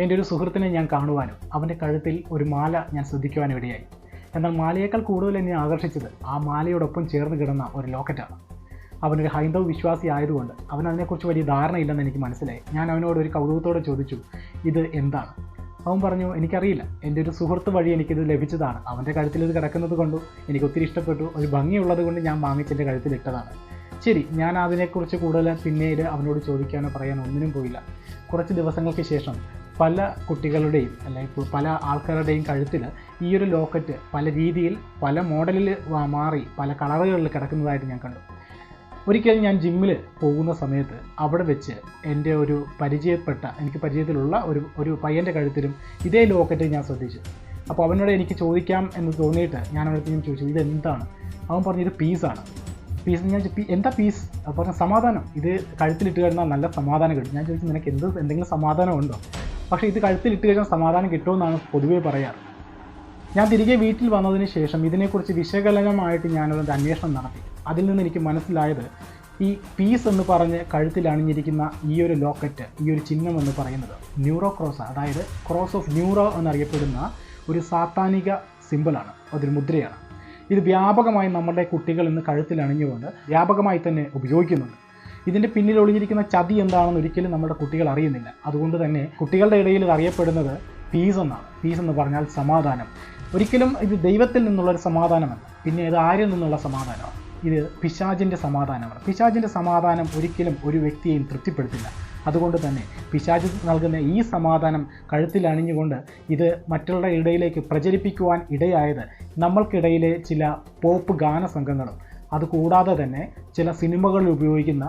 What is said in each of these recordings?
എന്റെ ഒരു സുഹൃത്തിനെ ഞാൻ കാണുവാനും അവന്റെ കഴുത്തിൽ ഒരു മാല ഞാൻ ശ്രദ്ധിക്കുവാനും ഇടയായി. എന്നാൽ മാലയേക്കാൾ കൂടുതൽ എന്നെ ആകർഷിച്ചത് ആ മാലയോടൊപ്പം ചേർന്ന് കിടന്ന ഒരു ലോക്കറ്റാണ്. അവനൊരു ഹൈന്ദവ വിശ്വാസി ആയതുകൊണ്ട് അവൻ അതിനെക്കുറിച്ച് വലിയ ധാരണയില്ലെന്ന് എനിക്ക് മനസ്സിലായി. ഞാൻ അവനോട് ഒരു കൗതുകത്തോടെ ചോദിച്ചു ഇത് എന്താണ്? അവൻ പറഞ്ഞു എനിക്കറിയില്ല. എന്റെ ഒരു സുഹൃത്ത് വഴി എനിക്കിത് ലഭിച്ചതാണ്. അവന്റെ കഴുത്തിൽ ഇത് കിടക്കുന്നത് കൊണ്ടു. എനിക്ക് ഒത്തിരി ഇഷ്ടപ്പെട്ടു. ഒരു ഭംഗിയുള്ളത് കൊണ്ട് ഞാൻ വാങ്ങിച്ച് എന്റെ കഴുത്തിൽ ഇട്ടതാണ്. ശരി ഞാൻ അതിനെക്കുറിച്ച് കൂടുതൽ പിന്നീട് അവനോട് ചോദിക്കാനോ പറയാനോ ഒന്നിനും പോയില്ല. കുറച്ച് ദിവസങ്ങൾക്ക് ശേഷം പല കുട്ടികളുടെയും അല്ലെങ്കിൽ പല ആൾക്കാരുടെയും കഴുത്തിൽ ഈ ഒരു ലോക്കറ്റ് പല രീതിയിൽ പല മോഡലിൽ മാറി പല കളറുകളിൽ കിടക്കുന്നതായിട്ട് ഞാൻ കണ്ടു. ഒരിക്കൽ ഞാൻ ജിമ്മിൽ പോകുന്ന സമയത്ത് അവിടെ വെച്ച് എന്റെ ഒരു പരിചയപ്പെട്ട എനിക്ക് പരിചയത്തിലുള്ള ഒരു ഒരു പയ്യന്റെ കഴുത്തിലും ഇതേ ലോക്കറ്റ് ഞാൻ ശ്രദ്ധിച്ചു. അപ്പോൾ അവനോട് എനിക്ക് ചോദിക്കാം എന്ന് തോന്നിയിട്ട് ഞാൻ അവനടുത്ത് ഞാൻ ചോദിച്ചു ഇതെന്താണ്? അവൻ പറഞ്ഞു ഇത് പീസാണ് പീസ് ഞാൻ എന്താ പീസ് പറഞ്ഞ സമാധാനം. ഇത് കഴുത്തിലിട്ട് കഴിഞ്ഞാൽ നല്ല സമാധാനം കിട്ടും. ഞാൻ ചോദിച്ചു നിനക്ക് എന്ത് എന്തെങ്കിലും സമാധാനം ഉണ്ടോ? പക്ഷേ ഇത് കഴുത്തിലിട്ട് കഴിഞ്ഞാൽ സമാധാനം കിട്ടുമെന്നാണ് പൊതുവെ പറയാറ്. ഞാൻ തിരികെ വീട്ടിൽ വന്നതിന് ശേഷം ഇതിനെക്കുറിച്ച് വിശകലനമായിട്ട് ഞാനൊരു അന്വേഷണം നടത്തി. അതിൽ നിന്ന് എനിക്ക് മനസ്സിലായത് ഈ പീസ് എന്ന് പറഞ്ഞ് കഴുത്തിൽ അണിഞ്ഞിരിക്കുന്ന ഈ ഒരു ലോക്കറ്റ് ഈ ഒരു ചിഹ്നം എന്ന് പറയുന്നത് ന്യൂറോ ക്രോസ് അതായത് ക്രോസ് ഓഫ് ന്യൂറോ എന്നറിയപ്പെടുന്ന ഒരു സാത്താനിക സിമ്പിളാണ് അതൊരു മുദ്രയാണ്. ഇത് വ്യാപകമായി നമ്മുടെ കുട്ടികൾ ഇന്ന് കഴുത്തിൽ അണിഞ്ഞുകൊണ്ട് വ്യാപകമായി തന്നെ ഉപയോഗിക്കുന്നുണ്ട്. ഇതിന്റെ പിന്നിൽ ഒളിഞ്ഞിരിക്കുന്ന ചതി എന്താണെന്ന് ഒരിക്കലും നമ്മുടെ കുട്ടികൾ അറിയുന്നില്ല. അതുകൊണ്ട് തന്നെ കുട്ടികളുടെ ഇടയിൽ ഇത് അറിയപ്പെടുന്നത് പീസ് എന്നാണ്. പീസ് എന്ന് പറഞ്ഞാൽ സമാധാനം. ഒരിക്കലും ഇത് ദൈവത്തിൽ നിന്നുള്ള ഒരു സമാധാനമല്ല. പിന്നെ ഇത് ആരിൽ നിന്നുള്ള സമാധാനമാണ്? ഇത് പിശാജിന്റെ സമാധാനമാണ്. പിശാജിന്റെ സമാധാനം ഒരിക്കലും ഒരു വ്യക്തിയെയും തൃപ്തിപ്പെടുത്തില്ല. അതുകൊണ്ട് തന്നെ പിശാജ് നൽകുന്ന ഈ സമാധാനം കഴുത്തിൽ അണിഞ്ഞുകൊണ്ട് ഇത് മറ്റുള്ള ഇടയിലേക്ക് പ്രചരിപ്പിക്കുവാൻ ഇടയായത് നമ്മൾക്കിടയിലെ ചില പോപ്പ് ഗാന സംഘങ്ങളും അതുകൂടാതെ തന്നെ ചില സിനിമകളിൽ ഉപയോഗിക്കുന്ന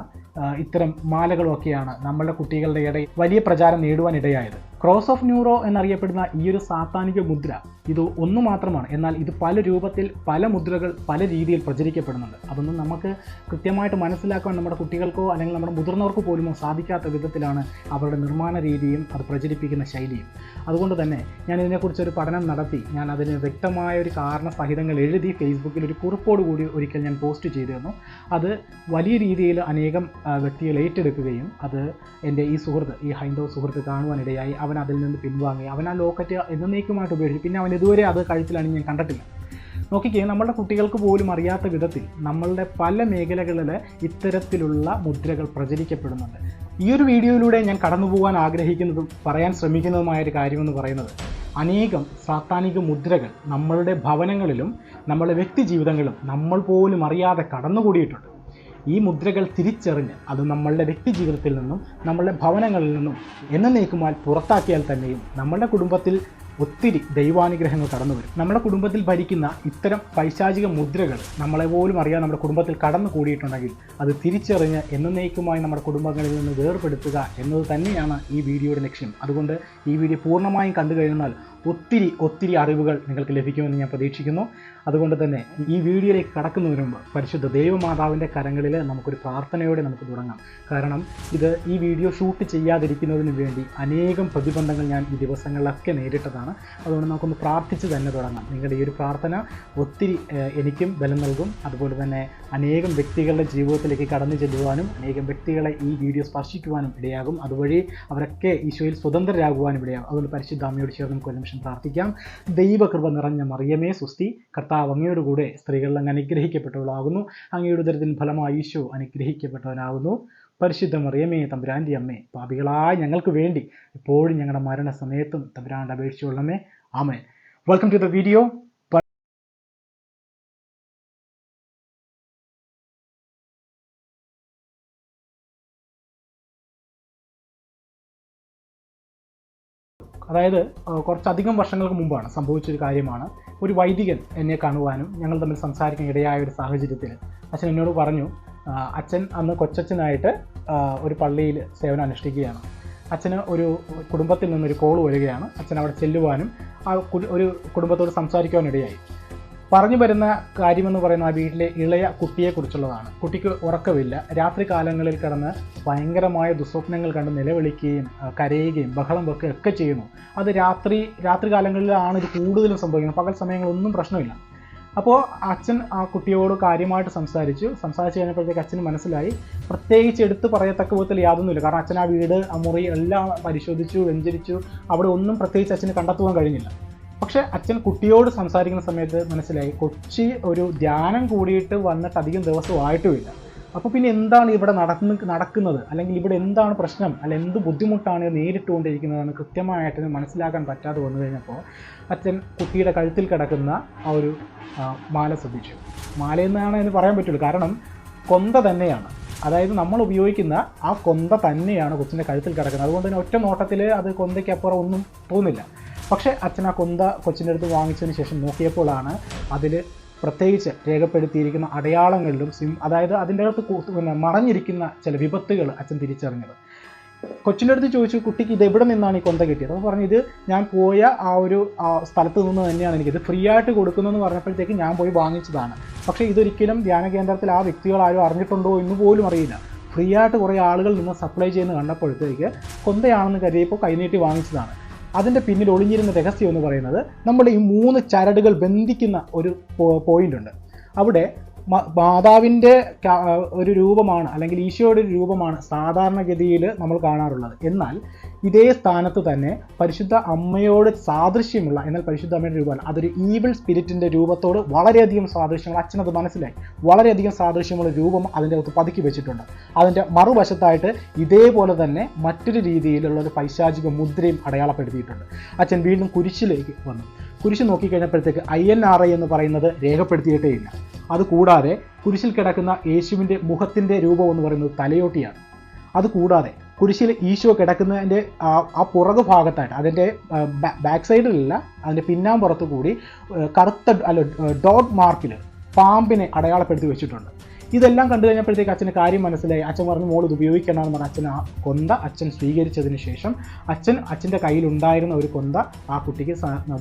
ഇത്തരം മാലകളൊക്കെയാണ് നമ്മളുടെ കുട്ടികളുടെ ഇടയിൽ വലിയ പ്രചാരം നേടുവാൻ ഇടയായത് ക്രോസ് ഓഫ് ന്യൂറോ എന്നറിയപ്പെടുന്ന ഈ ഒരു സാത്താനിക മുദ്ര ഇത് ഒന്ന് മാത്രമാണ്. എന്നാൽ ഇത് പല രൂപത്തിൽ പല മുദ്രകൾ പല രീതിയിൽ പ്രചരിക്കപ്പെടുന്നുണ്ട്. അതൊന്നും നമുക്ക് കൃത്യമായിട്ട് മനസ്സിലാക്കാൻ നമ്മുടെ കുട്ടികൾക്കോ അല്ലെങ്കിൽ നമ്മുടെ മുതിർന്നവർക്കോ പോലുമോ സാധിക്കാത്ത വിധത്തിലാണ് അവരുടെ നിർമ്മാണ രീതിയും അത് പ്രചരിപ്പിക്കുന്ന ശൈലിയും. അതുകൊണ്ട് തന്നെ ഞാൻ ഇതിനെക്കുറിച്ചൊരു പഠനം നടത്തി. ഞാൻ അതിന് വ്യക്തമായ ഒരു കാരണ കാരണസഹിതങ്ങൾ എഴുതി ഫേസ്ബുക്കിൽ ഒരു കുറിപ്പോട് കൂടി ഒരിക്കൽ ഞാൻ പോസ്റ്റ് ചെയ്തിരുന്നു. അത് വലിയ രീതിയിൽ അനേകം വ്യക്തികൾ ഏറ്റെടുക്കുകയും അത് എന്റെ ഈ സുഹൃത്ത് ഈ ഹൈന്ദവ സുഹൃത്ത് കാണുവാനിടയായി അവൻ അതിൽ നിന്ന് പിൻവാങ്ങി. അവൻ ആ ലോക്കറ്റ് എന്നേക്കുമായിട്ട് ഉപയോഗിച്ചു. പിന്നെ അവൻ ഇതുവരെ അത് കഴുത്തിലാണ് ഞാൻ കണ്ടിട്ടില്ല. നോക്കിക്കേ നമ്മുടെ കുട്ടികൾക്ക് പോലും അറിയാത്ത വിധത്തിൽ നമ്മളുടെ പല മേഖലകളിൽ ഇത്തരത്തിലുള്ള മുദ്രകൾ പ്രചരിക്കപ്പെടുന്നുണ്ട്. ഈ ഒരു വീഡിയോയിലൂടെ ഞാൻ കടന്നു പോകാൻ ആഗ്രഹിക്കുന്നതും പറയാൻ ശ്രമിക്കുന്നതുമായ ഒരു കാര്യമെന്ന് പറയുന്നത് അനേകം സാത്താനിക മുദ്രകൾ നമ്മളുടെ ഭവനങ്ങളിലും നമ്മളുടെ വ്യക്തി ജീവിതങ്ങളിലും നമ്മൾ പോലും അറിയാതെ കടന്നുകൂടിയിട്ടുണ്ട്. ഈ മുദ്രകൾ തിരിച്ചറിഞ്ഞ് അത് നമ്മളുടെ വ്യക്തി ജീവിതത്തിൽ നിന്നും നമ്മളുടെ ഭവനങ്ങളിൽ നിന്നും എന്നേക്കുമാൽ പുറത്താക്കിയാൽ തന്നെയും നമ്മളുടെ കുടുംബത്തിൽ ഒത്തിരി ദൈവാനുഗ്രഹങ്ങൾ കടന്നു വരും. നമ്മുടെ കുടുംബത്തിൽ ഭരിക്കുന്ന ഇത്തരം പൈശാചിക മുദ്രകൾ നമ്മളെ പോലും അറിയാതെ നമ്മുടെ കുടുംബത്തിൽ കടന്നു കൂടിയിട്ടുണ്ടെങ്കിൽ അത് തിരിച്ചറിഞ്ഞ് എന്നേക്കുമായി നമ്മുടെ കുടുംബങ്ങളിൽ നിന്ന് വേർപെടുത്തുക എന്നത് തന്നെയാണ് ഈ വീഡിയോയുടെ ലക്ഷ്യം. അതുകൊണ്ട് ഈ വീഡിയോ പൂർണമായും കണ്ടു കഴിഞ്ഞാൽ ഒത്തിരി ഒത്തിരി അറിവുകൾ നിങ്ങൾക്ക് ലഭിക്കുമെന്ന് ഞാൻ പ്രതീക്ഷിക്കുന്നു. അതുകൊണ്ട് തന്നെ ഈ വീഡിയോയിലേക്ക് കടക്കുന്നതിന് മുമ്പ് പരിശുദ്ധ ദൈവമാതാവിന്റെ കരങ്ങളിൽ നമുക്കൊരു പ്രാർത്ഥനയോടെ നമുക്ക് തുടങ്ങാം. കാരണം ഇത് ഈ വീഡിയോ ഷൂട്ട് ചെയ്യാതിരിക്കുന്നതിന് വേണ്ടി അനേകം പ്രതിബന്ധങ്ങൾ ഞാൻ ഈ ദിവസങ്ങളിലൊക്കെ നേരിട്ടതാണ്. അതുകൊണ്ട് നമുക്കൊന്ന് പ്രാർത്ഥിച്ച് തന്നെ തുടങ്ങാം. നിങ്ങളുടെ ഈ ഒരു പ്രാർത്ഥന ഒത്തിരി എനിക്കും ബലം നൽകും. അതുപോലെ തന്നെ അനേകം വ്യക്തികളുടെ ജീവിതത്തിലേക്ക് കടന്നു ചെല്ലുവാനും അനേകം വ്യക്തികളെ ഈ വീഡിയോ സ്പർശിക്കുവാനും ഇടയാകും. അതുവഴി അവരൊക്കെ ഈശോയിൽ സ്വതന്ത്രരാകുവാനും ഇടയാകും. അതുകൊണ്ട് പരിശുദ്ധ അമ്മയോട് ചേർന്ന് നമുക്ക് നിമിഷം പ്രാർത്ഥിക്കാം. ദൈവകൃപ നിറഞ്ഞ മറിയമേ സുസ്തി കർത്താവ് അങ്ങയുടെ കൂടെ സ്ത്രീകളിൽ അങ്ങ് അനുഗ്രഹിക്കപ്പെട്ടവളാകുന്നു. അങ്ങയുടെ ഉദരത്തിൻ ഫലമായി ഈശോ അനുഗ്രഹിക്കപ്പെട്ടവനാകുന്നു. പരിശുദ്ധ മറിയമേ തമ്പുരാന്റെ അമ്മേ പാപികളായ ഞങ്ങൾക്ക് വേണ്ടി ഇപ്പോഴും ഞങ്ങളുടെ മരണസമയത്തും തമ്പുരാന്റെ അപേക്ഷിച്ചുള്ളമേ ആമേ വെൽക്കം ടു ദ വീഡിയോ അതായത് കുറച്ചധികം വർഷങ്ങൾക്ക് മുമ്പാണ് സംഭവിച്ചൊരു കാര്യമാണ്. ഒരു വൈദികൻ എന്നെ കാണുവാനും ഞങ്ങൾ തമ്മിൽ സംസാരിക്കാൻ ഇടയായ ഒരു സാഹചര്യത്തിൽ അച്ഛൻ എന്നോട് പറഞ്ഞു അച്ഛൻ അന്ന് കൊച്ചച്ഛനായിട്ട് ഒരു പള്ളിയിൽ സേവനം അനുഷ്ഠിക്കുകയാണ്. അച്ഛന് ഒരു കുടുംബത്തിൽ നിന്നൊരു കോൾ വരികയാണ്. അച്ഛൻ അവിടെ ചെല്ലുവാനും ആ ഒരു കുടുംബത്തോട് സംസാരിക്കുവാനും ഇടയായി പറഞ്ഞു വരുന്ന കാര്യമെന്ന് പറയുന്നത് ആ വീട്ടിലെ ഇളയ കുട്ടിയെക്കുറിച്ചുള്ളതാണ്. കുട്ടിക്ക് ഉറക്കമില്ല. രാത്രി കാലങ്ങളിൽ കിടന്ന് ഭയങ്കരമായ ദുസ്വപ്നങ്ങൾ കണ്ട് നിലവിളിക്കുകയും കരയുകയും ബഹളം വെക്കുകയും ഒക്കെ ചെയ്യുന്നു. അത് രാത്രി രാത്രി കാലങ്ങളിലാണ് ഇത് കൂടുതലും സംഭവിക്കുന്നത്. പകൽ സമയങ്ങളൊന്നും പ്രശ്നമില്ല. അപ്പോൾ അച്ഛൻ ആ കുട്ടിയോട് കാര്യമായിട്ട് സംസാരിച്ചു. സംസാരിച്ച് കഴിഞ്ഞപ്പോഴത്തേക്ക് അച്ഛന് മനസ്സിലായി. പ്രത്യേകിച്ച് എടുത്ത് പറയത്തക്ക വിധത്തിൽ യാതൊന്നുമില്ല. കാരണം അച്ഛൻ ആ വീട് ആ മുറി എല്ലാം പരിശോധിച്ചു വെഞ്ചരിച്ചു. അവിടെ ഒന്നും പ്രത്യേകിച്ച് അച്ഛന് കണ്ടെത്തുവാൻ കഴിഞ്ഞില്ല. പക്ഷേ അച്ഛൻ കുട്ടിയോട് സംസാരിക്കുന്ന സമയത്ത് മനസ്സിലായി കൊച്ചി ഒരു ധ്യാനം കൂടിയിട്ട് വന്നിട്ട് അധികം ദിവസമായിട്ടുമില്ല. അപ്പോൾ പിന്നെ എന്താണ് ഇവിടെ നടന്ന് നടക്കുന്നത്? അല്ലെങ്കിൽ ഇവിടെ എന്താണ് പ്രശ്നം? അല്ലെങ്കിൽ എന്ത് ബുദ്ധിമുട്ടാണ് നേരിട്ടുകൊണ്ടിരിക്കുന്നതെന്ന് കൃത്യമായിട്ട് മനസ്സിലാക്കാൻ പറ്റാതെ വന്നു കഴിഞ്ഞപ്പോൾ അച്ഛൻ കുട്ടിയുടെ കഴുത്തിൽ കിടക്കുന്ന ആ ഒരു മാല ശ്രദ്ധിച്ചു. മാലയെന്നാണ് എന്ന് പറയാൻ പറ്റുള്ളൂ. കാരണം കൊന്ത തന്നെയാണ്. അതായത് നമ്മൾ ഉപയോഗിക്കുന്ന ആ കൊന്ത തന്നെയാണ് കൊച്ചിന്റെ കഴുത്തിൽ കിടക്കുന്നത്. അതുകൊണ്ട് തന്നെ ഒറ്റ നോട്ടത്തിൽ അത് കൊന്തയ്ക്കപ്പുറം ഒന്നും തോന്നില്ല പക്ഷേ അച്ഛൻ ആ കൊന്ത കൊച്ചിന്റെ അടുത്ത് വാങ്ങിച്ചതിന് ശേഷം നോക്കിയപ്പോഴാണ് അതിൽ പ്രത്യേകിച്ച് രേഖപ്പെടുത്തിയിരിക്കുന്ന അടയാളങ്ങളിലും സിം അതായത് അതിന്റെ അകത്ത് പിന്നെ മറഞ്ഞിരിക്കുന്ന ചില വിപത്തുകൾ അച്ഛൻ തിരിച്ചറിഞ്ഞത്. കൊച്ചിന്റെ അടുത്ത് ചോദിച്ചു കുട്ടിക്ക് ഇത് എവിടെ നിന്നാണ് ഈ കൊന്ത കിട്ടിയത്? അപ്പോൾ പറഞ്ഞു ഇത് ഞാൻ പോയ ആ ഒരു സ്ഥലത്ത് നിന്ന് തന്നെയാണ് എനിക്കിത് ഫ്രീ ആയിട്ട് കൊടുക്കുന്നതെന്ന് പറഞ്ഞപ്പോഴത്തേക്ക് ഞാൻ പോയി വാങ്ങിച്ചതാണ്. പക്ഷേ ഇതൊരിക്കലും ധ്യാന കേന്ദ്രത്തിൽ ആ വ്യക്തികൾ ആരും അറിഞ്ഞിട്ടുണ്ടോ എന്ന് പോലും അറിയില്ല. ഫ്രീ ആയിട്ട് കുറേ ആളുകൾ നിന്ന് സപ്ലൈ ചെയ്യുന്ന കണ്ടപ്പോഴത്തേക്ക് കൊന്തയാണെന്ന് കരുതിയപ്പോൾ കൈനീട്ടി വാങ്ങിച്ചതാണ്. അതിന്റെ പിന്നിൽ ഒളിഞ്ഞിരുന്ന രഹസ്യം എന്ന് പറയുന്നത് നമ്മൾ ഈ മൂന്ന് ചരടുകൾ ബന്ധിക്കുന്ന ഒരു പോയിന്റ് ഉണ്ട്. അവിടെ മാതാവിന്റെ ഒരു രൂപമാണ് അല്ലെങ്കിൽ ഈശോയുടെ ഒരു രൂപമാണ് സാധാരണഗതിയിൽ നമ്മൾ കാണാറുള്ളത്. എന്നാൽ ഇതേ സ്ഥാനത്ത് തന്നെ പരിശുദ്ധ അമ്മയോട് സാദൃശ്യമുള്ള എന്നാൽ പരിശുദ്ധ അമ്മയുടെ രൂപമാണ്. അതൊരു ഈവിൾ സ്പിരിറ്റിന്റെ രൂപത്തോട് വളരെയധികം സാദൃശ്യമുള്ള അച്ഛനത് മനസ്സിലായി. വളരെയധികം സാദൃശ്യമുള്ള രൂപം അതിന്റെ അകത്ത് പതുക്കി വെച്ചിട്ടുണ്ട്. അതിന്റെ മറുവശത്തായിട്ട് ഇതേപോലെ തന്നെ മറ്റൊരു രീതിയിലുള്ള ഒരു പൈശാചിക മുദ്രയും അടയാളപ്പെടുത്തിയിട്ടുണ്ട്. അച്ഛൻ വീണ്ടും കുരിശിലേക്ക് വന്നു. കുരിശ് നോക്കിക്കഴിഞ്ഞപ്പോഴത്തേക്ക് ഐ എൻ ആർ ഐ എന്ന് പറയുന്നത് രേഖപ്പെടുത്തിയിട്ടേ ഇല്ല അതുകൂടാതെ കുരിശിൽ കിടക്കുന്ന യേശുവിന്റെ മുഖത്തിന്റെ രൂപം എന്ന് പറയുന്നത് തലയോട്ടിയാണ്. അതുകൂടാതെ കുരിശിൽ ഈശോ കിടക്കുന്നതിന്റെ ആ പുറകു ഭാഗത്തായിട്ട് അതിന്റെ ബാക്ക് സൈഡിലല്ല അതിന്റെ പിന്നാമ്പുറത്ത് കൂടി കറുത്ത അല്ല ഡോട്ട് മാർക്കിൽ പാമ്പിനെ അടയാളപ്പെടുത്തി വെച്ചിട്ടുണ്ട്. ഇതെല്ലാം കണ്ടു കഴിഞ്ഞപ്പോഴത്തേക്ക് അച്ഛന് കാര്യം മനസ്സിലായി. അച്ഛൻ പറഞ്ഞു മോൾ ഇത് ഉപയോഗിക്കണമെന്ന് പറഞ്ഞ അച്ഛൻ ആ കൊന്ത അച്ഛൻ സ്വീകരിച്ചതിന് ശേഷം അച്ഛൻ അച്ഛന്റെ കയ്യിലുണ്ടായിരുന്ന ഒരു കൊന്ത ആ കുട്ടിക്ക്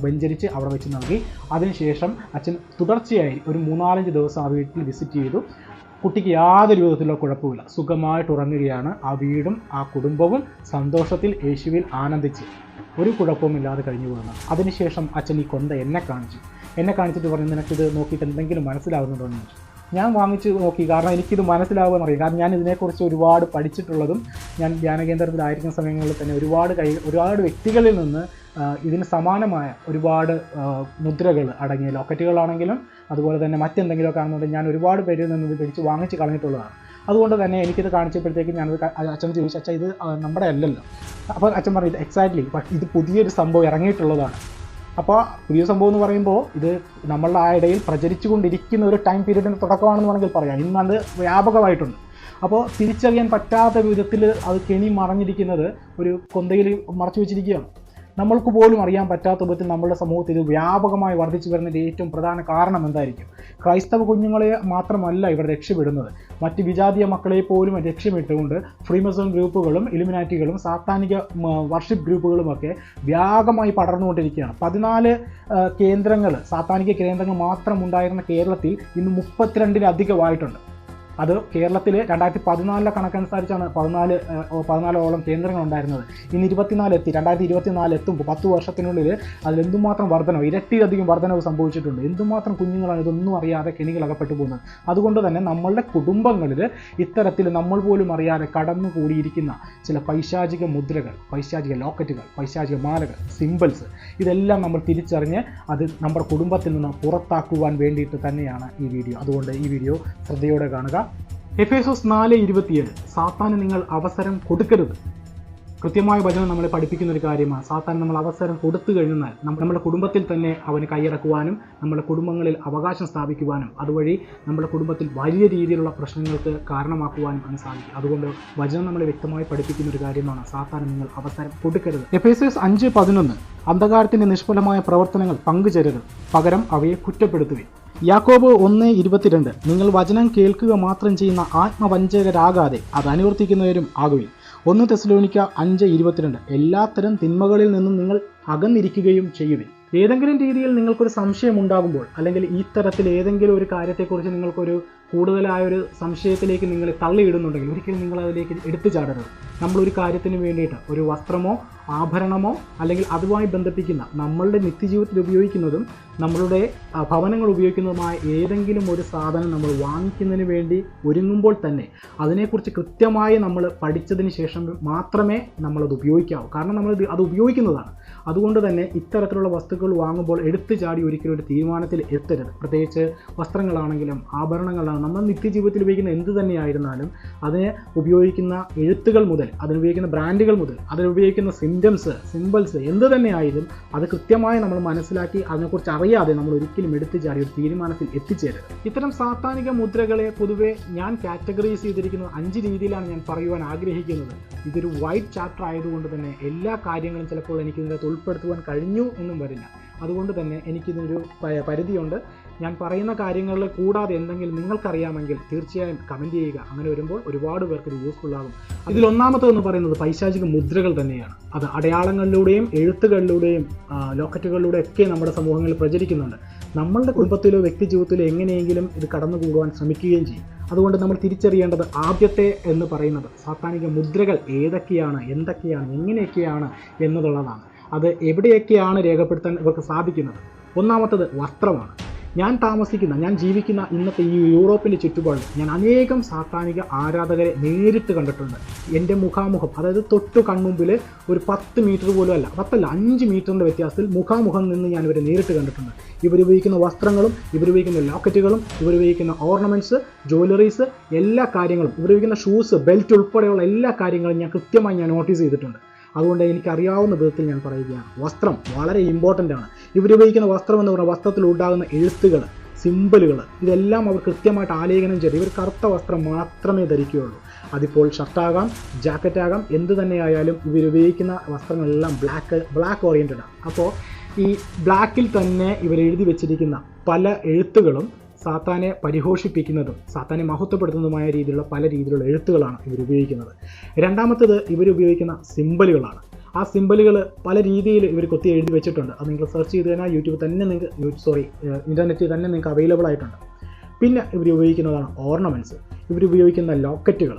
വെഞ്ചരിച്ച് അവിടെ വെച്ച് നൽകി. അതിനുശേഷം അച്ഛൻ തുടർച്ചയായി ഒരു മൂന്നാലഞ്ച് ദിവസം ആ വീട്ടിൽ വിസിറ്റ് ചെയ്തു. കുട്ടിക്ക് യാതൊരു വിധത്തിലുള്ള കുഴപ്പമില്ല സുഖമായിട്ട് ഉറങ്ങുകയാണ്. ആ വീടും ആ കുടുംബവും സന്തോഷത്തിൽ യേശുവിൽ ആനന്ദിച്ച് ഒരു കുഴപ്പവുമില്ലാതെ കഴിഞ്ഞു പോകുന്നു അതിനുശേഷം അച്ഛൻ ഈ കൊന്ത എന്നെ കാണിച്ചു. എന്നെ കാണിച്ചിട്ട് പറഞ്ഞു നിനക്കിത് നോക്കിയിട്ട് എന്തെങ്കിലും മനസ്സിലാവുന്നുണ്ടോ? എന്ന് ഞാൻ വാങ്ങിച്ച് നോക്കി. കാരണം എനിക്കിത് മനസ്സിലാവുമെന്ന് അറിയാം കാരണം ഞാൻ ഇതിനെക്കുറിച്ച് ഒരുപാട് പഠിച്ചിട്ടുള്ളതും ഞാൻ ധ്യാനകേന്ദ്രത്തിലായിരിക്കുന്ന സമയങ്ങളിൽ തന്നെ ഒരുപാട് കൈ ഒരുപാട് വ്യക്തികളിൽ നിന്ന് ഇതിന് സമാനമായ ഒരുപാട് മുദ്രകൾ അടങ്ങിയ ലോക്കറ്റുകളാണെങ്കിലും അതുപോലെ തന്നെ മറ്റെന്തെങ്കിലുമൊക്കെ ആണെന്നുണ്ടെങ്കിൽ ഞാൻ ഒരുപാട് പേരിൽ നിന്ന് പിടിച്ച് വാങ്ങിച്ച് കളഞ്ഞിട്ടുള്ളതാണ്. അതുകൊണ്ട് തന്നെ എനിക്കിത് കാണിച്ചപ്പോഴത്തേക്കും ഞാനത് അച്ഛൻ ചോദിച്ചു അച്ഛാ ഇത് നമ്മുടെ അല്ലല്ലോ. അപ്പോൾ അച്ഛൻ പറഞ്ഞു ഇത് എക്സാക്ട്ലി ഇത് പുതിയൊരു സംഭവം ഇറങ്ങിയിട്ടുള്ളതാണ്. അപ്പോൾ പുതിയ സംഭവം എന്ന് പറയുമ്പോൾ ഇത് നമ്മളുടെ ആ ഇടയിൽ പ്രചരിച്ചുകൊണ്ടിരിക്കുന്ന ഒരു ടൈം പീരീഡിന് തുടക്കമാണെന്ന് വേണമെങ്കിൽ പറയാം. ഇന്ന് അത് വ്യാപകമായിട്ടുണ്ട്. അപ്പോൾ തിരിച്ചറിയാൻ പറ്റാത്ത വിധത്തിൽ അത് കെണി മറഞ്ഞിരിക്കുന്നത് ഒരു കൊന്തയിൽ മറച്ചു വെച്ചിരിക്കുകയാണ്. നമ്മൾക്ക് പോലും അറിയാൻ പറ്റാത്ത വിധത്തിൽ നമ്മുടെ സമൂഹത്തിൽ ഇത് വ്യാപകമായി വർദ്ധിച്ചു വരുന്നതിന്റെ ഏറ്റവും പ്രധാന കാരണം എന്തായിരിക്കും? ക്രൈസ്തവ കുഞ്ഞുങ്ങളെ മാത്രമല്ല ഇവർ രക്ഷപ്പെടുന്നത്. മറ്റ് വിജാതീയ മക്കളെ പോലും ലക്ഷ്യമിട്ടുകൊണ്ട് ഫ്രീമസോൺ ഗ്രൂപ്പുകളും ഇലുമിനാറ്റികളും സാത്താനിക വർഷിപ്പ് ഗ്രൂപ്പുകളുമൊക്കെ വ്യാപകമായി പടർന്നുകൊണ്ടിരിക്കുകയാണ്. പതിനാല് കേന്ദ്രങ്ങൾ സാത്താനിക കേന്ദ്രങ്ങൾ മാത്രം ഉണ്ടായിരുന്ന കേരളത്തിൽ ഇന്ന് മുപ്പത്തിരണ്ടിലധികമായിട്ടുണ്ട്. അത് കേരളത്തിൽ രണ്ടായിരത്തി പതിനാലിലെ കണക്കനുസരിച്ചാണ് പതിനാല് പതിനാലോളം കേന്ദ്രങ്ങൾ ഉണ്ടായിരുന്നത്. ഇന്ന് ഇരുപത്തിനാല് എത്തി. രണ്ടായിരത്തി ഇരുപത്തിനാല് എത്തുമ്പോൾ പത്ത് വർഷത്തിനുള്ളിൽ അതിൽ എന്തുമാത്രം വർധനവ് ഇരട്ടിയിലധികം വർധനവ് സംഭവിച്ചിട്ടുണ്ട്. എന്തുമാത്രം കുഞ്ഞുങ്ങളാണ് ഇതൊന്നും അറിയാതെ കെണികൾ അകപ്പെട്ടു പോകുന്നത്. അതുകൊണ്ട് തന്നെ നമ്മളുടെ കുടുംബങ്ങളിൽ ഇത്തരത്തിൽ നമ്മൾ പോലും അറിയാതെ കടന്നു കൂടിയിരിക്കുന്ന ചില പൈശാചിക മുദ്രകൾ പൈശാചിക ലോക്കറ്റുകൾ പൈശാചിക മാലകൾ സിമ്പിൾസ് ഇതെല്ലാം നമ്മൾ തിരിച്ചറിഞ്ഞ് അത് നമ്മുടെ കുടുംബത്തിൽ നിന്ന് പുറത്താക്കുവാൻ വേണ്ടിയിട്ട് തന്നെയാണ് ഈ വീഡിയോ. അതുകൊണ്ട് ഈ വീഡിയോ ശ്രദ്ധയോടെ കാണുക. എഫേസോസ് നാല് ഇരുപത്തിയേഴ്. സാത്താന് നിങ്ങൾ അവസരം കൊടുക്കരുത്. കൃത്യമായ വചനം നമ്മളെ പഠിപ്പിക്കുന്ന ഒരു കാര്യമാണ്. സാത്താൻ നമ്മൾ അവസരം കൊടുത്തു കഴിഞ്ഞാൽ നമ്മ- നമ്മുടെ കുടുംബത്തിൽ തന്നെ അവന് കൈയടക്കുവാനും നമ്മുടെ കുടുംബങ്ങളിൽ അവകാശം സ്ഥാപിക്കുവാനും അതുവഴി നമ്മുടെ കുടുംബത്തിൽ വലിയ രീതിയിലുള്ള പ്രശ്നങ്ങൾക്ക് കാരണമാക്കുവാനും അവന് സാധിക്കും അതുകൊണ്ട് വചനം നമ്മളെ വ്യക്തമായി പഠിപ്പിക്കുന്ന ഒരു കാര്യമാണ്. സാത്താൻ നിങ്ങൾ അവസരം കൊടുക്കരുത്. എഫേസേഴ്സ് അഞ്ച് പതിനൊന്ന്. അന്ധകാരത്തിന്റെ നിഷ്ഫലമായ പ്രവർത്തനങ്ങൾ പങ്കുചേരരുത്. പകരം അവയെ കുറ്റപ്പെടുത്തുകയും യാക്കോബ് ഒന്ന് ഇരുപത്തിരണ്ട്. നിങ്ങൾ വചനം കേൾക്കുക മാത്രം ചെയ്യുന്ന ആത്മവഞ്ചകരാകാതെ അത് അനുവർത്തിക്കുന്നവരും ആകുവിൻ. ഒന്ന് തെസ്ലോനിക്ക അഞ്ച് ഇരുപത്തിരണ്ട്. എല്ലാത്തരം തിന്മകളിൽ നിന്നും നിങ്ങൾ അകന്നിരിക്കുകയും ചെയ്യുവിൻ. ഏതെങ്കിലും രീതിയിൽ നിങ്ങൾക്കൊരു സംശയം ഉണ്ടാകുമ്പോൾ അല്ലെങ്കിൽ ഈ തരത്തിൽ ഏതെങ്കിലും ഒരു കാര്യത്തെക്കുറിച്ച് നിങ്ങൾക്കൊരു കൂടുതലായ ഒരു സംശയത്തിലേക്ക് നിങ്ങൾ തള്ളിയിടുന്നുണ്ടെങ്കിൽ ഒരിക്കലും നിങ്ങൾ അതിലേക്ക് എടുത്തു ചാടരുത് നമ്മളൊരു കാര്യത്തിന് വേണ്ടിയിട്ട് ഒരു വസ്ത്രമോ ആഭരണമോ അല്ലെങ്കിൽ അതുമായി ബന്ധിപ്പിക്കുന്ന നമ്മളുടെ നിത്യജീവിതത്തിൽ ഉപയോഗിക്കുന്നതും നമ്മളുടെ ഭവനങ്ങൾ ഉപയോഗിക്കുന്നതുമായ ഏതെങ്കിലും ഒരു സാധനം നമ്മൾ വാങ്ങിക്കുന്നതിന് വേണ്ടി ഒരുങ്ങുമ്പോൾ തന്നെ അതിനെക്കുറിച്ച് കൃത്യമായി നമ്മൾ പഠിച്ചതിന് ശേഷം മാത്രമേ നമ്മളത് ഉപയോഗിക്കാവൂ. കാരണം നമ്മൾ അത് ഉപയോഗിക്കുന്നതാണ്. അതുകൊണ്ട് തന്നെ ഇത്തരത്തിലുള്ള വസ്തുക്കൾ വാങ്ങുമ്പോൾ എടുത്തു ചാടി ഒരിക്കലും ഒരു തീരുമാനത്തിൽ എത്തരുത്. പ്രത്യേകിച്ച് വസ്ത്രങ്ങളാണെങ്കിലും ആഭരണങ്ങളാണെങ്കിലും നമ്മൾ നിത്യജീവിതത്തിൽ ഉപയോഗിക്കുന്ന എന്ത് തന്നെയായിരുന്നാലും അതിനെ ഉപയോഗിക്കുന്ന എഴുത്തുകൾ മുതൽ അതിനുപയോഗിക്കുന്ന ബ്രാൻഡുകൾ മുതൽ അതിനുപയോഗിക്കുന്ന സിംറ്റംസ് സിമ്പിൾസ് എന്ത് തന്നെയായാലും അത് കൃത്യമായി നമ്മൾ മനസ്സിലാക്കി അതിനെക്കുറിച്ച് അറിയാതെ നമ്മൾ ഒരിക്കലും എടുത്തു ചാടി ഒരു തീരുമാനത്തിൽ എത്തിച്ചേരരുത്. ഇത്തരം സാത്താനിക മുദ്രകളെ പൊതുവെ ഞാൻ കാറ്റഗറൈസ് ചെയ്തിരിക്കുന്ന അഞ്ച് രീതിയിലാണ് ഞാൻ പറയുവാൻ ആഗ്രഹിക്കുന്നത്. ഇതൊരു വൈറ്റ് ചാപ്റ്റർ ആയതുകൊണ്ട് തന്നെ എല്ലാ കാര്യങ്ങളും ചിലപ്പോൾ എനിക്ക് ഇതിനകത്ത് ഉൾപ്പെടുത്തുവാൻ കഴിഞ്ഞു എന്നും വരില്ല അതുകൊണ്ട് തന്നെ എനിക്കിതിനൊരു പരിധിയുണ്ട്. ഞാൻ പറയുന്ന കാര്യങ്ങളിൽ കൂടാതെ എന്തെങ്കിലും നിങ്ങൾക്കറിയാമെങ്കിൽ തീർച്ചയായും കമന്റ് ചെയ്യുക. അങ്ങനെ വരുമ്പോൾ ഒരുപാട് പേർക്ക് ഇത് യൂസ്ഫുൾ ആകും. എന്ന് പറയുന്നത് പൈശാചിക മുദ്രകൾ തന്നെയാണ്. അത് അടയാളങ്ങളിലൂടെയും എഴുത്തുകളിലൂടെയും ലോക്കറ്റുകളിലൂടെ ഒക്കെ നമ്മുടെ സമൂഹങ്ങളിൽ പ്രചരിക്കുന്നുണ്ട്. നമ്മളുടെ കുടുംബത്തിലോ വ്യക്തി ജീവിതത്തിലോ എങ്ങനെയെങ്കിലും ഇത് കടന്നു കടന്നുകൂടുവാൻ ശ്രമിക്കുകയും ചെയ്യും. അതുകൊണ്ട് നമ്മൾ തിരിച്ചറിയേണ്ടത് ആദ്യത്തെ എന്ന് പറയുന്നത് സാത്താനിക മുദ്രകൾ ഏതൊക്കെയാണ് എന്തൊക്കെയാണ് എങ്ങനെയൊക്കെയാണ് എന്നുള്ളതാണ്. അത് എവിടെയൊക്കെയാണ് രേഖപ്പെടുത്താൻ ഇവർക്ക് സാധിക്കുന്നത്? ഒന്നാമത്തത് വസ്ത്രമാണ്. ഞാൻ താമസിക്കുന്ന ഞാൻ ജീവിക്കുന്ന ഇന്നത്തെ ഈ യൂറോപ്പിന്റെ ചുറ്റുപാടിൽ ഞാൻ അനേകം സാത്താനിക ആരാധകരെ നേരിട്ട് കണ്ടിട്ടുണ്ട്. എന്റെ മുഖാമുഖം അതായത് തൊട്ടു കൺമുമ്പിൽ ഒരു പത്ത് മീറ്റർ പോലും അല്ല പത്തല്ല അഞ്ച് മീറ്ററിന്റെ വ്യത്യാസത്തിൽ മുഖാമുഖം നിന്ന് ഞാൻ ഇവരെ നേരിട്ട് കണ്ടിട്ടുണ്ട്. ഇവരുപയോഗിക്കുന്ന വസ്ത്രങ്ങളും ഇവരുപയോഗിക്കുന്ന ലോക്കറ്റുകളും ഇവരുപയോഗിക്കുന്ന ഓർണമെന്റ്സ് ജ്വല്ലറീസ് എല്ലാ കാര്യങ്ങളും ഇവരുപയോഗിക്കുന്ന ഷൂസ് ബെൽറ്റ് ഉൾപ്പെടെയുള്ള എല്ലാ കാര്യങ്ങളും ഞാൻ കൃത്യമായി ഞാൻ നോട്ടീസ് ചെയ്തിട്ടുണ്ട്. അതുകൊണ്ട് എനിക്കറിയാവുന്ന വിധത്തിൽ ഞാൻ പറയുകയാണ്. വസ്ത്രം വളരെ ഇമ്പോർട്ടന്റ് ആണ്. ഇവരുപയോഗിക്കുന്ന വസ്ത്രം എന്ന് പറഞ്ഞാൽ വസ്ത്രത്തിൽ ഉണ്ടാകുന്ന എഴുത്തുകൾ സിമ്പിളുകൾ ഇതെല്ലാം അവർ കൃത്യമായിട്ട് ആലേഖനം ചെയ്ത് ഇവർ കറുത്ത വസ്ത്രം മാത്രമേ ധരിക്കുകയുള്ളൂ. അതിപ്പോൾ ഷർട്ടാകാം ജാക്കറ്റാകാം എന്ത് തന്നെയായാലും ഇവരുപയോഗിക്കുന്ന വസ്ത്രങ്ങളെല്ലാം ബ്ലാക്ക് ബ്ലാക്ക് ഓറിയന്റഡ് ആണ്. അപ്പോൾ ഈ ബ്ലാക്കിൽ തന്നെ ഇവർ എഴുതി വെച്ചിരിക്കുന്ന പല എഴുത്തുകളും സാത്താനെ പരിഹോഷിപ്പിക്കുന്നതും സാത്താനെ മഹത്വപ്പെടുത്തുന്നതുമായ രീതിയിലുള്ള പല രീതിയിലുള്ള എഴുത്തുകളാണ് ഇവർ ഉപയോഗിക്കുന്നത്. രണ്ടാമത്തേത് ഇവർ ഉപയോഗിക്കുന്ന സിമ്പലുകളാണ്. ആ സിമ്പലുകൾ പല രീതിയിൽ ഇവർ കൊത്തി എഴുതി വെച്ചിട്ടുണ്ട്. അത് നിങ്ങൾ സെർച്ച് ചെയ്ത് കഴിഞ്ഞാൽ യൂട്യൂബ് തന്നെ നിങ്ങൾക്ക് സോറി ഇന്റർനെറ്റിൽ തന്നെ നിങ്ങൾക്ക് അവൈലബിൾ ആയിട്ടുണ്ട്. പിന്നെ ഇവർ ഉപയോഗിക്കുന്നതാണ് ഓർണമെന്റ്സ് ഇവർ ഉപയോഗിക്കുന്ന ലോക്കറ്റുകൾ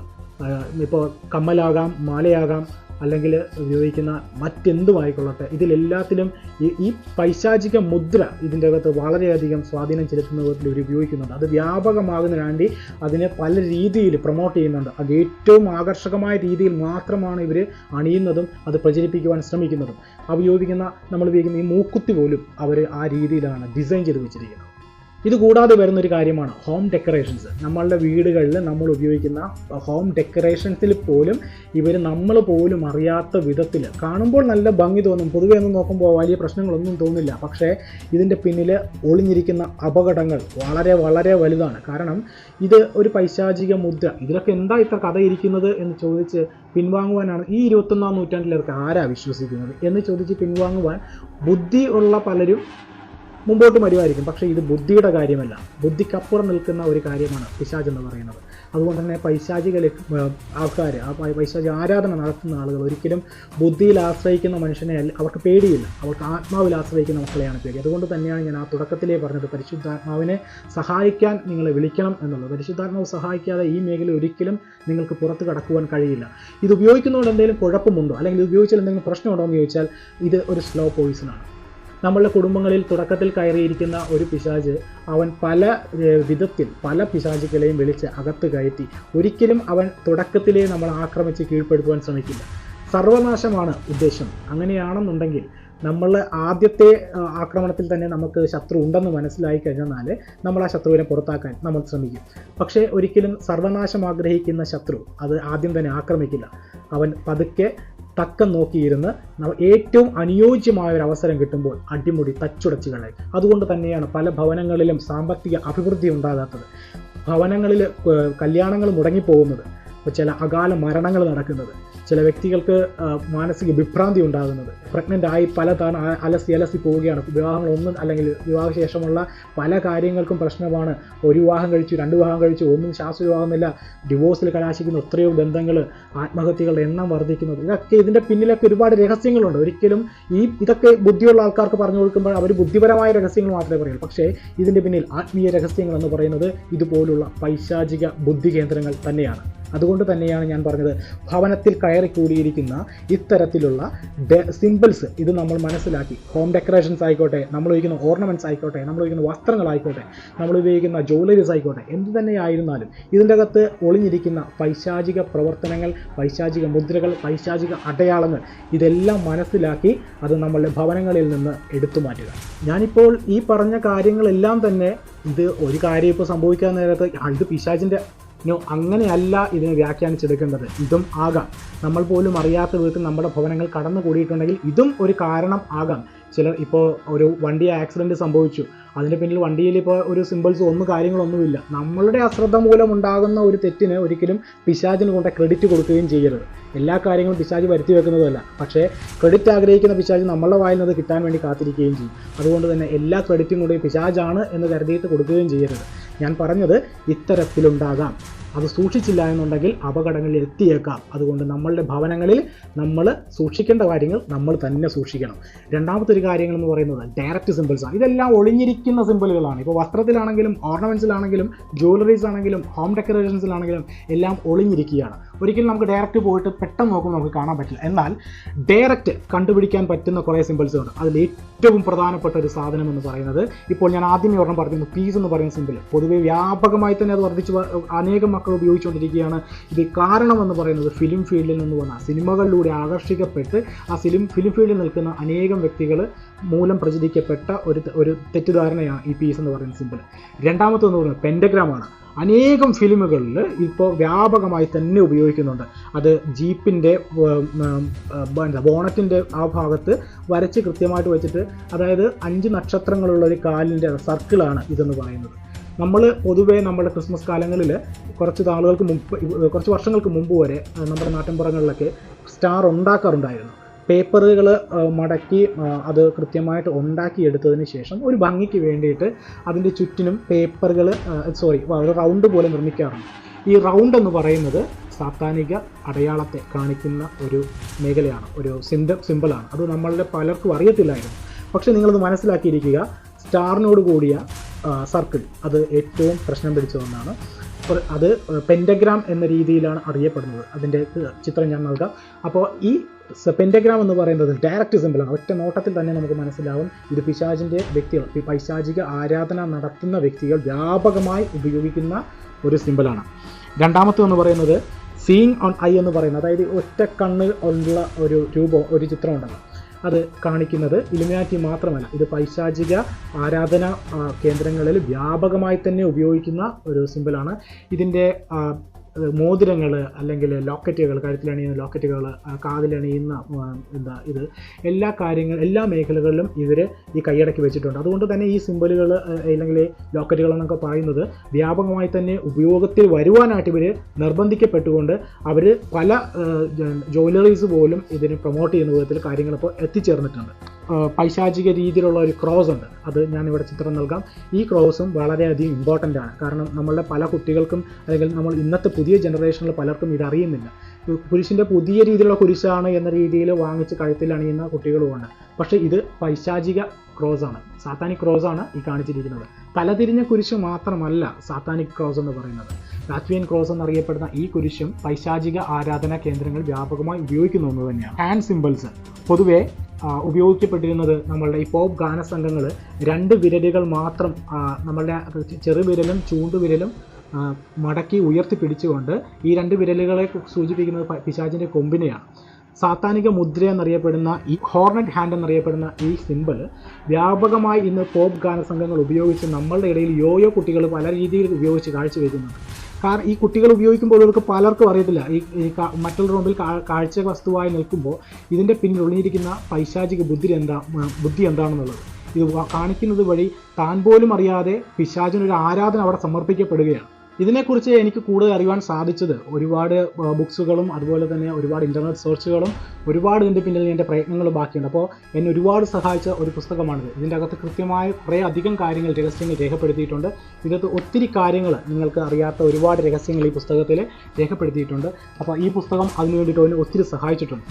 ഇപ്പോൾ കമ്മലാകാം മാലയാകാം അല്ലെങ്കിൽ ഉപയോഗിക്കുന്ന മറ്റെന്തും ആയിക്കൊള്ളട്ടെ ഇതിലെല്ലാത്തിലും ഈ ഈ പൈശാചിക മുദ്ര ഇതിന്റെ അകത്ത് വളരെയധികം സ്വാധീനം ചെലുത്തുന്ന വിധത്തിൽ ഇവർ ഉപയോഗിക്കുന്നുണ്ട്. അത് വ്യാപകമാകുന്നതിന് വേണ്ടി അതിനെ പല രീതിയിൽ പ്രൊമോട്ട് ചെയ്യുന്നുണ്ട്. അത് ഏറ്റവും ആകർഷകമായ രീതിയിൽ മാത്രമാണ് ഇവർ അണിയുന്നതും അത് പ്രചരിപ്പിക്കുവാൻ ശ്രമിക്കുന്നതും. ഉപയോഗിക്കുന്ന നമ്മൾ ഉപയോഗിക്കുന്ന ഈ മൂക്കുത്തി പോലും അവർ ആ രീതിയിലാണ് ഡിസൈൻ ചെയ്ത് വെച്ചിരിക്കുന്നത്. ഇത് കൂടാതെ വരുന്നൊരു കാര്യമാണ് ഹോം ഡെക്കറേഷൻസ് നമ്മളുടെ വീടുകളിൽ നമ്മൾ ഉപയോഗിക്കുന്ന ഹോം ഡെക്കറേഷൻസിൽ പോലും ഇവർ നമ്മൾ പോലും അറിയാത്ത വിധത്തിൽ കാണുമ്പോൾ നല്ല ഭംഗി തോന്നും. പൊതുവേ ഒന്നും നോക്കുമ്പോൾ വലിയ പ്രശ്നങ്ങളൊന്നും തോന്നില്ല. പക്ഷേ ഇതിന്റെ പിന്നിൽ ഒളിഞ്ഞിരിക്കുന്ന അപകടങ്ങൾ വളരെ വളരെ വലുതാണ്. കാരണം ഇത് ഒരു പൈശാചിക മുദ്ര. ഇതിലൊക്കെ എന്താ ഇത്ര കഥ ഇരിക്കുന്നത് എന്ന് ചോദിച്ച് പിൻവാങ്ങുവാനാണ് ഈ ഇരുപത്തൊന്നാം നൂറ്റാണ്ടിലേക്ക് ആരാ വിശ്വസിക്കുന്നത് എന്ന് ചോദിച്ച് പിൻവാങ്ങുവാൻ ബുദ്ധി ഉള്ള പലരും മുമ്പോട്ട് വരുമായിരിക്കും പക്ഷേ ഇത് ബുദ്ധിയുടെ കാര്യമല്ല. ബുദ്ധിക്കപ്പുറം നിൽക്കുന്ന ഒരു കാര്യമാണ് പിശാജ് എന്ന് പറയുന്നത്. അതുകൊണ്ട് തന്നെ പൈശാചിക ആൾക്കാർ ആ പൈശാചി ആരാധന നടത്തുന്ന ആളുകൾ ഒരിക്കലും ബുദ്ധിയിൽ ആശ്രയിക്കുന്ന മനുഷ്യനെ അവർക്ക് പേടിയില്ല. അവർക്ക് ആത്മാവിൽ ആശ്രയിക്കുന്ന മക്കളെയാണ് പേടി. അതുകൊണ്ട് തന്നെയാണ് ഞാൻ ആ തുടക്കത്തിലേ പറഞ്ഞത് പരിശുദ്ധാത്മാവിനെ സഹായിക്കാൻ നിങ്ങളെ വിളിക്കണം എന്നുള്ളത്. പരിശുദ്ധാത്മാവ് സഹായിക്കാതെ ഈ മേഖല ഒരിക്കലും നിങ്ങൾക്ക് പുറത്ത് കടക്കുവാൻ കഴിയില്ല. ഇത് ഉപയോഗിക്കുന്നതുകൊണ്ട് എന്തെങ്കിലും കുഴപ്പമുണ്ടോ? അല്ലെങ്കിൽ ഇത് ഉപയോഗിച്ചാൽ എന്തെങ്കിലും പ്രശ്നമുണ്ടോ എന്ന് ചോദിച്ചാൽ ഇത് ഒരു സ്ലോ പോയിസണാണ് നമ്മളുടെ കുടുംബങ്ങളിൽ തുടക്കത്തിൽ കയറിയിരിക്കുന്ന ഒരു പിശാജ് അവൻ പല വിധത്തിൽ പല പിശാചുകളെയും വിളിച്ച് അകത്ത് കയറ്റി ഒരിക്കലും അവൻ തുടക്കത്തിലേ നമ്മൾ ആക്രമിച്ച് കീഴ്പ്പെടുത്തുവാൻ ശ്രമിക്കില്ല. സർവനാശമാണ് ഉദ്ദേശം. അങ്ങനെയാണെന്നുണ്ടെങ്കിൽ നമ്മൾ ആദ്യത്തെ ആക്രമണത്തിൽ തന്നെ നമുക്ക് ശത്രു ഉണ്ടെന്ന് മനസ്സിലായി കഴിഞ്ഞാൽ നമ്മൾ ആ ശത്രുവിനെ പുറത്താക്കാൻ നമ്മൾ ശ്രമിക്കും. പക്ഷേ ഒരിക്കലും സർവനാശം ആഗ്രഹിക്കുന്ന ശത്രു അത് ആദ്യം തന്നെ ആക്രമിക്കില്ല. അവൻ പതുക്കെ തക്കം നോക്കിയിരുന്ന് ഏറ്റവും അനുയോജ്യമായ ഒരു അവസരം കിട്ടുമ്പോൾ അടിമുടി തച്ചുടച്ച് കളയും. അതുകൊണ്ട് തന്നെയാണ് പല ഭവനങ്ങളിലും സാമ്പത്തിക അഭിവൃദ്ധി ഉണ്ടാകാത്തത്. ഭവനങ്ങളിൽ കല്യാണങ്ങൾ മുടങ്ങിപ്പോകുന്നത് ചില അകാല മരണങ്ങൾ നടക്കുന്നത്. ചില വ്യക്തികൾക്ക് മാനസിക വിഭ്രാന്തി ഉണ്ടാകുന്നത്. പ്രഗ്നന്റ് ആയി പല താൻ അലസി അലസി പോവുകയാണ്. വിവാഹങ്ങളൊന്നും അല്ലെങ്കിൽ വിവാഹശേഷമുള്ള പല കാര്യങ്ങൾക്കും പ്രശ്നമാണ്. ഒരു വിവാഹം കഴിച്ചു രണ്ട് വിവാഹം കഴിച്ചു ഒന്നും ശാസ്ത്രവിവാഹമില്ല ഡിവോഴ്സിൽ കലാശിക്കുന്ന എത്രയോ ബന്ധങ്ങൾ ആത്മഹത്യകളുടെ എണ്ണം വർദ്ധിക്കുന്നത്. ഇതൊക്കെ ഇതിന്റെ പിന്നിലൊക്കെ ഒരുപാട് രഹസ്യങ്ങളുണ്ട്. ഒരിക്കലും ഈ ഇതൊക്കെ ബുദ്ധിയുള്ള ആൾക്കാർക്ക് പറഞ്ഞു കൊടുക്കുമ്പോൾ അവർ ബുദ്ധിപരമായ രഹസ്യങ്ങൾ മാത്രമേ പറയുള്ളൂ. പക്ഷേ ഇതിന്റെ പിന്നിൽ ആത്മീയ രഹസ്യങ്ങൾ എന്ന് പറയുന്നത് ഇതുപോലുള്ള പൈശാചിക ബുദ്ധി കേന്ദ്രങ്ങൾ തന്നെയാണ്. അതുകൊണ്ട് തന്നെയാണ് ഞാൻ പറഞ്ഞത്. ഭവനത്തിൽ കയറി കൂടിയിരിക്കുന്ന ഇത്തരത്തിലുള്ള സിമ്പിൾസ് ഇത് നമ്മൾ മനസ്സിലാക്കി. ഹോം ഡെക്കറേഷൻസ് ആയിക്കോട്ടെ നമ്മൾ ഉപയോഗിക്കുന്ന ഓർണമെന്റ്സ് ആയിക്കോട്ടെ നമ്മൾ ഉപയോഗിക്കുന്ന വസ്ത്രങ്ങളായിക്കോട്ടെ നമ്മൾ ഉപയോഗിക്കുന്ന ജ്വല്ലറീസ് ആയിക്കോട്ടെ എന്ത് തന്നെ ആയിരുന്നാലും ഇതിന്റെ അകത്ത് ഒളിഞ്ഞിരിക്കുന്ന പൈശാചിക പ്രവർത്തനങ്ങൾ പൈശാചിക മുദ്രകൾ പൈശാചിക അടയാളങ്ങൾ ഇതെല്ലാം മനസ്സിലാക്കി അത് നമ്മളുടെ ഭവനങ്ങളിൽ നിന്ന് എടുത്തു മാറ്റുക. ഞാനിപ്പോൾ ഈ പറഞ്ഞ കാര്യങ്ങളെല്ലാം തന്നെ ഇത് ഒരു കാര്യം ഇപ്പോൾ സംഭവിക്കാൻ നേരത്ത് ഇത് പിശാചിന്റെ നോ അങ്ങനെയല്ല ഇതിനെ വ്യാഖ്യാനിച്ചെടുക്കേണ്ടത്. ഇതും ആകാം. നമ്മൾ പോലും അറിയാത്ത വിധത്തിൽ നമ്മുടെ ഭവനങ്ങൾ കടന്നു കൂടിയിട്ടുണ്ടെങ്കിൽ ഇതും ഒരു കാരണം ആകാം. ചിലർ ഇപ്പോൾ ഒരു വണ്ടി ആക്സിഡന്റ് സംഭവിച്ചു. അതിന്റെ പിന്നിൽ വണ്ടിയിൽ ഇപ്പോൾ ഒരു സിമ്പിൾസ് ഒന്നും കാര്യങ്ങളൊന്നുമില്ല. നമ്മളുടെ അശ്രദ്ധ മൂലം ഉണ്ടാകുന്ന ഒരു തെറ്റിന് ഒരിക്കലും പിശാചിന് കൊണ്ട് ക്രെഡിറ്റ് കൊടുക്കുകയും ചെയ്യരുത്. എല്ലാ കാര്യങ്ങളും പിശാജ് വരുത്തി വെക്കുന്നതല്ല. പക്ഷേ ക്രെഡിറ്റ് ആഗ്രഹിക്കുന്ന പിശാജ് നമ്മളുടെ വായിൽ നിന്ന് കിട്ടാൻ വേണ്ടി കാത്തിരിക്കുകയും ചെയ്യും. അതുകൊണ്ട് തന്നെ എല്ലാ ക്രെഡിറ്റും കൂടി പിശാജാണ് എന്ന് കരുതിയിട്ട് കൊടുക്കുകയും ചെയ്യരുത്. ഞാൻ പറഞ്ഞത് ഇത്തരത്തിലുണ്ടാകാം. അത് സൂക്ഷിച്ചില്ല എന്നുണ്ടെങ്കിൽ അപകടങ്ങളിൽ എത്തിയേക്കാം. അതുകൊണ്ട് നമ്മളുടെ ഭവനങ്ങളിൽ നമ്മൾ സൂക്ഷിക്കേണ്ട കാര്യങ്ങൾ നമ്മൾ തന്നെ സൂക്ഷിക്കണം. രണ്ടാമത്തെ ഒരു കാര്യങ്ങൾ എന്ന് പറയുന്നത് ഡയറക്റ്റ് സിമ്പിൾസാണ് ഇതെല്ലാം ഒളിഞ്ഞിരിക്കുന്ന സിമ്പിളുകളാണ് ഇപ്പോൾ വസ്ത്രത്തിലാണെങ്കിലും ഓർണമെന്റ്സിലാണെങ്കിലും ജ്വല്ലറീസ് ആണെങ്കിലും ഹോം ഡെക്കറേഷൻസിലാണെങ്കിലും എല്ലാം ഒളിഞ്ഞിരിക്കുകയാണ്. ഒരിക്കലും നമുക്ക് ഡയറക്റ്റ് പോയിട്ട് പെട്ടെന്ന് നോക്കുമ്പോൾ നമുക്ക് കാണാൻ പറ്റില്ല. എന്നാൽ ഡയറക്റ്റ് കണ്ടുപിടിക്കാൻ പറ്റുന്ന കുറേ സിമ്പിൾസ് ഉണ്ട്. അതിൽ ഏറ്റവും പ്രധാനപ്പെട്ട ഒരു സാധനം എന്ന് പറയുന്നത് ഇപ്പോൾ ഞാൻ ആദ്യമേ ഒരെണ്ണം പറഞ്ഞിരുന്നു. പീസ് എന്ന് പറയുന്ന സിമ്പിൾ പൊതുവേ വ്യാപകമായി തന്നെ അത് വർദ്ധിച്ച് അനേകം മക്കൾ ഉപയോഗിച്ചുകൊണ്ടിരിക്കുകയാണ്. ഇത് കാരണം എന്ന് പറയുന്നത് ഫിലിം ഫീൽഡിൽ നിന്ന് വന്ന സിനിമകളിലൂടെ ആകർഷിക്കപ്പെട്ട് ആ ഫിലിം ഫിലിം ഫീൽഡിൽ നിൽക്കുന്ന അനേകം വ്യക്തികൾ മൂലം പ്രചരിക്കപ്പെട്ട ഒരു ഒരു തെറ്റിദ്ധാരണയാണ് ഈ പീസ് എന്ന് പറയുന്ന സിമ്പിൾ രണ്ടാമത്തെന്ന് പറയുന്നത് പെൻഡഗ്രാമാണ് അനേകം ഫിലിമുകളിൽ ഇപ്പോൾ വ്യാപകമായി തന്നെ ഉപയോഗിക്കുന്നുണ്ട്. അത് ജീപ്പിന്റെ എന്താ ബോണറ്റിന്റെ ആ ഭാഗത്ത് വരച്ച് കൃത്യമായിട്ട് വെച്ചിട്ട് അതായത് അഞ്ച് നക്ഷത്രങ്ങളുള്ള ഒരു കാലിന്റെ സർക്കിളാണ് ഇതെന്ന് പറയുന്നത്. നമ്മൾ പൊതുവേ നമ്മുടെ ക്രിസ്മസ് കാലങ്ങളിൽ കുറച്ച് നാളുകൾക്ക് മുമ്പ് കുറച്ച് വർഷങ്ങൾക്ക് മുമ്പ് വരെ നമ്മുടെ നാട്ടിൻപുറങ്ങളിലൊക്കെ സ്റ്റാർ ഉണ്ടാക്കാറുണ്ടായിരുന്നു. പേപ്പറുകൾ മടക്കി അത് കൃത്യമായിട്ട് ഉണ്ടാക്കിയെടുത്തതിന് ശേഷം ഒരു ഭംഗിക്ക് വേണ്ടിയിട്ട് അതിന്റെ ചുറ്റിനും പേപ്പറുകൾ സോറി ഒരു റൗണ്ട് പോലെ നിർമ്മിക്കാറുണ്ട്. ഈ റൗണ്ട് എന്ന് പറയുന്നത് സാത്താനിക അടയാളത്തെ കാണിക്കുന്ന ഒരു മേഖലയാണ് ഒരു സിംഡ സിമ്പിളാണ് അത് നമ്മളുടെ പലർക്കും അറിയത്തില്ലായിരുന്നു. പക്ഷേ നിങ്ങളത് മനസ്സിലാക്കിയിരിക്കുക സ്റ്റാറിനോട് കൂടിയ സർക്കിൾ അത് ഏറ്റവും പ്രശ്നം പിടിച്ച ഒന്നാണ്. അത് പെൻഡഗ്രാം എന്ന രീതിയിലാണ് അറിയപ്പെടുന്നത്. അതിന്റെ ചിത്രം ഞാൻ നൽകാം. അപ്പോൾ ഈ പെൻഡഗ്രാം എന്ന് പറയുന്നത് ഡയറക്റ്റ് സിമ്പിളാണ് ഒറ്റ നോട്ടത്തിൽ തന്നെ നമുക്ക് മനസ്സിലാവും ഇത് പിശാചിന്റെ വ്യക്തികൾ പൈശാചിക ആരാധന നടത്തുന്ന വ്യക്തികൾ വ്യാപകമായി ഉപയോഗിക്കുന്ന ഒരു സിമ്പിളാണ് രണ്ടാമത്തെന്ന് പറയുന്നത് സീയിങ് ഓൺ ഐ എന്ന് പറയുന്നത്. അതായത് ഒറ്റ കണ്ണ് ഉള്ള ഒരു രൂപം ഒരു ചിത്രമുണ്ടല്ലോ അത് കാണിക്കുന്നത് ഇലുമിനാറ്റി മാത്രമല്ല. ഇത് പൈശാചിക ആരാധന കേന്ദ്രങ്ങളിൽ വ്യാപകമായി തന്നെ ഉപയോഗിക്കുന്ന ഒരു സിമ്പിളാണ് ഇതിന്റെ മോതിരങ്ങൾ അല്ലെങ്കിൽ ലോക്കറ്റുകൾ കഴുത്തിലണിയുന്ന ലോക്കറ്റുകൾ കാതിലണിയുന്ന എന്താ ഇത് എല്ലാ കാര്യങ്ങൾ എല്ലാ മേഖലകളിലും ഇവർ ഈ കൈയടക്കി വെച്ചിട്ടുണ്ട്. അതുകൊണ്ട് തന്നെ ഈ സിമ്പിളുകൾ അല്ലെങ്കിൽ ലോക്കറ്റുകൾ എന്നൊക്കെ പറയുന്നത് വ്യാപകമായി തന്നെ ഉപയോഗത്തിൽ വരുവാനായിട്ട് ഇവർ നിർബന്ധിക്കപ്പെട്ടുകൊണ്ട് അവർ പല ജ്വല്ലറീസ് പോലും ഇതിന് പ്രൊമോട്ട് ചെയ്യുന്ന വിധത്തിൽ കാര്യങ്ങൾ ഇപ്പോൾ എത്തിച്ചേർന്നിട്ടുണ്ട്. പൈശാചിക രീതിയിലുള്ള ഒരു ക്രോസ് ഉണ്ട്. അത് ഞാൻ ഇവിടെ ചിത്രം നൽകാം. ഈ ക്രോസും വളരെയധികം ഇമ്പോർട്ടന്റ് ആണ്. കാരണം നമ്മളുടെ പല കുട്ടികൾക്കും അല്ലെങ്കിൽ നമ്മൾ ഇന്നത്തെ പുതിയ ജനറേഷനിൽ പലർക്കും ഇതറിയുന്നില്ല കുരിശിന്റെ പുതിയ രീതിയിലുള്ള കുരിശാണ് എന്ന രീതിയിൽ വാങ്ങിച്ച് കഴുത്തിൽ അണിയുന്ന കുട്ടികളുമുണ്ട് പക്ഷേ ഇത് പൈശാചിക ക്രോസ് ആണ്. സാത്താനിക് ക്രോസ് ആണ് ഈ കാണിച്ചിരിക്കുന്നത്. തലതിരിഞ്ഞ കുരിശ് മാത്രമല്ല സാത്താനിക് ക്രോസ് എന്ന് പറയുന്നത്. ലാത്വിയൻ ക്രോസ് എന്നറിയപ്പെടുന്ന ഈ കുരിശും പൈശാചിക ആരാധനാ കേന്ദ്രങ്ങൾ വ്യാപകമായി ഉപയോഗിക്കുന്ന ഒന്ന് തന്നെയാണ്. ഹാൻഡ് സിമ്പിൾസ് പൊതുവെ ഉപയോഗിക്കപ്പെട്ടിരുന്നത് നമ്മളുടെ ഈ പോപ്പ് ഗാന ഗാനസംഘങ്ങൾ രണ്ട് വിരലുകൾ മാത്രം നമ്മളുടെ ചെറുവിരലും ചൂണ്ടുവിരലും മടക്കി ഉയർത്തി പിടിച്ചുകൊണ്ട് ഈ രണ്ട് വിരലുകളെ സൂചിപ്പിക്കുന്നത് പിശാചിന്റെ കൊമ്പിനെയാണ്. സാത്താനിക മുദ്ര എന്നറിയപ്പെടുന്ന ഈ ഹോർണറ്റ് ഹാൻഡ് എന്നറിയപ്പെടുന്ന ഈ സിമ്പിൾ വ്യാപകമായി ഇന്ന് പോപ്പ് ഗാന ഗാനസംഘങ്ങൾ ഉപയോഗിച്ച് നമ്മളുടെ ഇടയിൽ യോയോ കുട്ടികൾ പല രീതിയിൽ ഉപയോഗിച്ച് കാഴ്ചവെക്കുന്നുണ്ട്. കാരണം ഈ കുട്ടികൾ ഉപയോഗിക്കുമ്പോൾ ഇവർക്ക് പലർക്കും അറിയത്തില്ല. ഈ മറ്റുള്ള റൂമിൽ കാഴ്ച വസ്തുവായി നിൽക്കുമ്പോൾ ഇതിന്റെ പിന്നിൽ ഒളിഞ്ഞിരിക്കുന്ന പൈശാചിക ബുദ്ധി എന്താ ബുദ്ധി എന്താണെന്നുള്ളത്. ഇത് കാണിക്കുന്നത് വഴി താൻ പോലും അറിയാതെ പിശാചിനൊരു ആരാധന അവിടെ സമർപ്പിക്കപ്പെടുകയാണ്. ഇതിനെക്കുറിച്ച് എനിക്ക് കൂടുതൽ അറിയുവാൻ സാധിച്ചത് ഒരുപാട് ബുക്സുകളും അതുപോലെ തന്നെ ഒരുപാട് ഇന്റർനെറ്റ് സെർച്ചുകളും ഒരുപാട് ഇതിന്റെ പിന്നിൽ എന്റെ പ്രയത്നങ്ങൾ ബാക്കിയുണ്ട്. അപ്പോൾ എന്നെ ഒരുപാട് സഹായിച്ച ഒരു പുസ്തകമാണിത്. ഇതിന്റെ അകത്ത് കൃത്യമായ കുറേ അധികം കാര്യങ്ങൾ രഹസ്യങ്ങൾ രേഖപ്പെടുത്തിയിട്ടുണ്ട്. ഇതിനകത്ത് ഒത്തിരി കാര്യങ്ങൾ നിങ്ങൾക്ക് അറിയാത്ത ഒരുപാട് രഹസ്യങ്ങൾ ഈ പുസ്തകത്തിൽ രേഖപ്പെടുത്തിയിട്ടുണ്ട്. അപ്പോൾ ഈ പുസ്തകം അതിനു വേണ്ടിയിട്ട് ഒത്തിരി സഹായിച്ചിട്ടുണ്ട്.